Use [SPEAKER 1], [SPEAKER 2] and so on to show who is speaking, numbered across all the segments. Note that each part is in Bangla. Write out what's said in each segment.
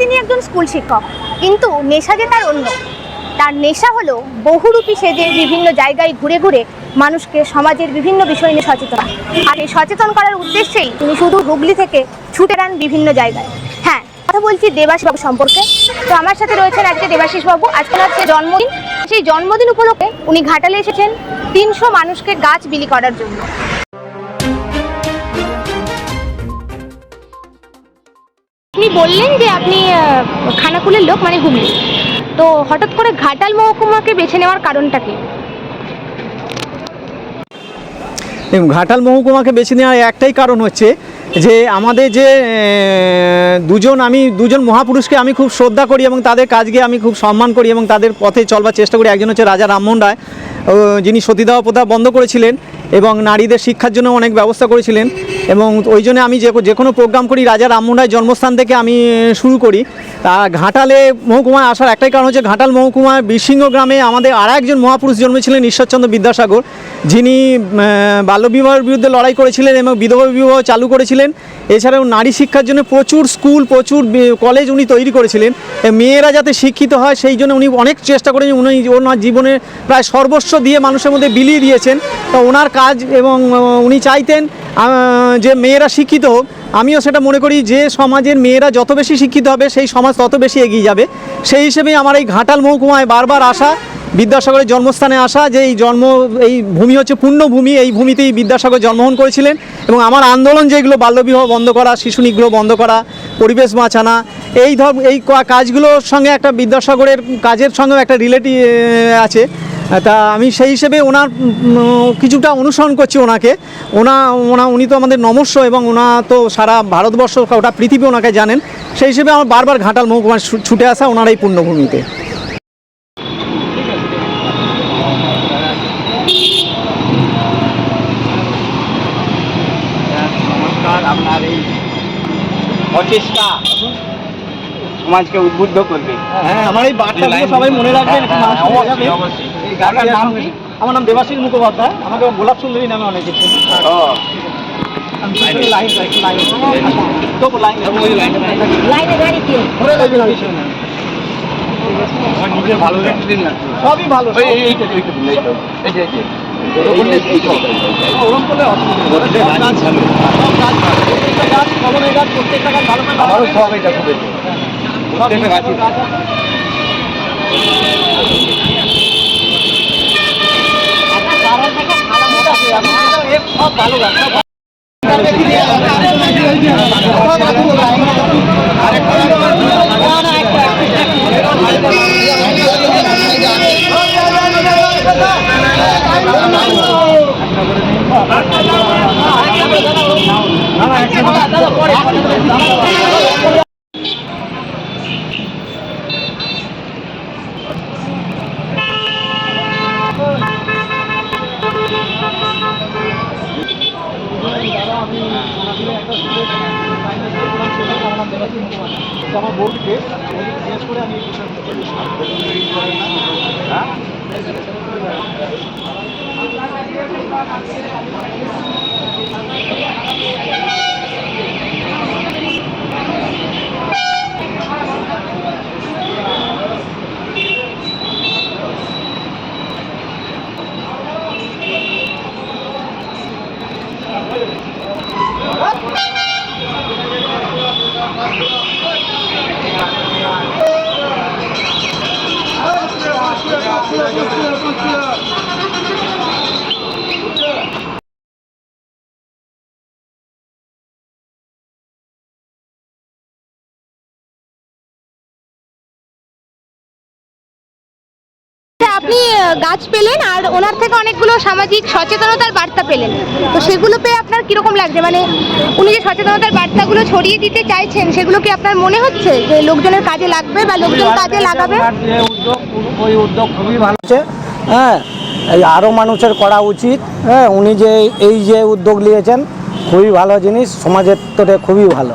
[SPEAKER 1] তিনি একজন স্কুল শিক্ষক, কিন্তু নেশা যে তার অন্য। তার নেশা হলো বহুরূপী সেজে বিভিন্ন জায়গায় ঘুরে ঘুরে মানুষকে সমাজের বিভিন্ন বিষয় নিয়ে সচেতন আর এই সচেতন করার উদ্দেশ্যেই তিনি শুধু হুগলি থেকে ছুটে যান বিভিন্ন জায়গায়। হ্যাঁ কথা বলছি দেবাশিস বাবু সম্পর্কে। তো আমার সাথে রয়েছেন আজকে দেবাশিস বাবু আজকে হচ্ছে জন্মদিন, সেই জন্মদিন উপলক্ষে উনি ঘাটালে এসেছেন তিনশো মানুষকে গাছ বিলি করার জন্য। বললেন যে আপনি খানাকুলের লোক মানে হুগলি। তো হঠাৎ করে ঘাটাল মহকুমাকে বেছে নেওয়ার কারণটা কি?
[SPEAKER 2] ঘাটাল মহকুমাকে বেছে নেওয়ার একটাই কারণ হচ্ছে যে আমাদের যে দুজন আমি, দুজন মহাপুরুষকে আমি খুব শ্রদ্ধা করি এবং তাদের কাজকে আমি খুব সম্মান করি এবং তাদের পথে চলবার চেষ্টা করি। একজন হচ্ছে রাজা রামমোহন রায় যিনি সতীদাহ প্রথা বন্ধ করেছিলেন এবং নারীদের শিক্ষার জন্য অনেক ব্যবস্থা করেছিলেন এবং ওই জন্য আমি যে যে কোনো প্রোগ্রাম করি, রাজা রামমোহন জন্মস্থান থেকে আমি শুরু করি। তা ঘাটালে মহকুমায় আসার একটাই কারণ হচ্ছে ঘাটাল মহকুমায় বীরসিংহ গ্রামে আমাদের আর একজন মহাপুরুষ জন্মেছিলেন ঈশ্বরচন্দ্র বিদ্যাসাগর। যিনি বাল্যবিবাহের বিরুদ্ধে লড়াই করেছিলেন এবং বিধবা বিবাহ চালু করেছিলেন। এছাড়াও নারী শিক্ষার জন্য প্রচুর স্কুল, প্রচুর কলেজ উনি তৈরি করেছিলেন। মেয়েরা যাতে শিক্ষিত হয়, সেই জন্য উনি অনেক চেষ্টা করেন উনি ওনার জীবনে প্রায় সর্বস্ব দিয়ে মানুষের মধ্যে বিলিয়ে দিয়েছেন। তো ওনার কাজ এবং উনি চাইতেন যে মেয়েরা শিক্ষিত হোক। আমিও সেটা মনে করি যে সমাজের মেয়েরা যত বেশি শিক্ষিত হবে, সেই সমাজ তত বেশি এগিয়ে যাবে। সেই হিসেবেই আমার এই ঘাটাল মহকুমায় বারবার আসা, বিদ্যাসাগরের জন্মস্থানে আসা, যে এই জন্ম, এই ভূমি হচ্ছে পূর্ণভূমি, এই ভূমিতেই বিদ্যাসাগর জন্মগ্রহণ করেছিলেন এবং আমার আন্দোলন যেগুলো বাল্যবিবাহ বন্ধ করা, শিশু নিগ্রহ বন্ধ করা, পরিবেশ বাঁচানা, এই ধর, এই কাজগুলোর সঙ্গে একটা বিদ্যাসাগরের কাজের সঙ্গেও একটা রিলেটিভ আছে। তা আমি সেই হিসেবে ওনার কিছুটা অনুসরণ করছি ওনাকে। ওনা ওনা উনি তো আমাদের নমস্য এবং ওনা তো সারা ভারতবর্ষ ওটা পৃথিবী ওনাকে জানেন। সেই হিসেবে আমার বারবার ঘাটাল মহকুমায় ছু- ছুটে আসা ওনার এই পূর্ণভূমিতে।
[SPEAKER 3] আপনার এই প্রচেষ্টা সমাজকে উদ্বুদ্ধ করবে।
[SPEAKER 2] হ্যাঁ আমার এই বার্তাগুলো সবাই মনে রাখবেন
[SPEAKER 3] হ্যাঁ, অবশ্যই, অবশ্যই। নাম কি?
[SPEAKER 2] আমার নাম দেবাশিস মুখোপাধ্যায় আমাকে গোলাপ সুন্দরী নামে অনেক কিছু
[SPEAKER 3] ও
[SPEAKER 2] লাইন লাইন তো লাইন
[SPEAKER 1] লাইনে গাড়ি দিয়ে
[SPEAKER 3] ভালো লাগছিলেন না
[SPEAKER 2] সবই ভালো ওরম করলে
[SPEAKER 3] আমারও সব এটা খুব প্রত্যেকটা
[SPEAKER 2] গাছ আছে। সব ভালো গাছ আমার বোর্ডকে জিজ্ঞেস করে আমি
[SPEAKER 1] আপনি গাছ পেলেন আর ওনার থেকে অনেকগুলো সামাজিক সচেতনতার বার্তা পেলেন। তো সেগুলো পেয়ে আপনার কীরকম লাগছে? মানে উনি যে সচেতনতার বার্তাগুলো ছড়িয়ে দিতে চাইছেন সেগুলো কি আপনার মনে হচ্ছে? যে লোকজনের কাজে লাগবে বা লোকজন কাজে লাগাবে?
[SPEAKER 4] উদ্যোগ ওই উদ্যোগ খুবই ভালো আছে হ্যাঁ এই আরও মানুষের করা উচিত। হ্যাঁ উনি যে এই যে উদ্যোগ নিয়েছেন খুবই ভালো জিনিস। সমাজের তোরে খুবই ভালো।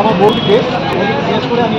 [SPEAKER 2] আমার বউকে জিজ্ঞেস করে আমি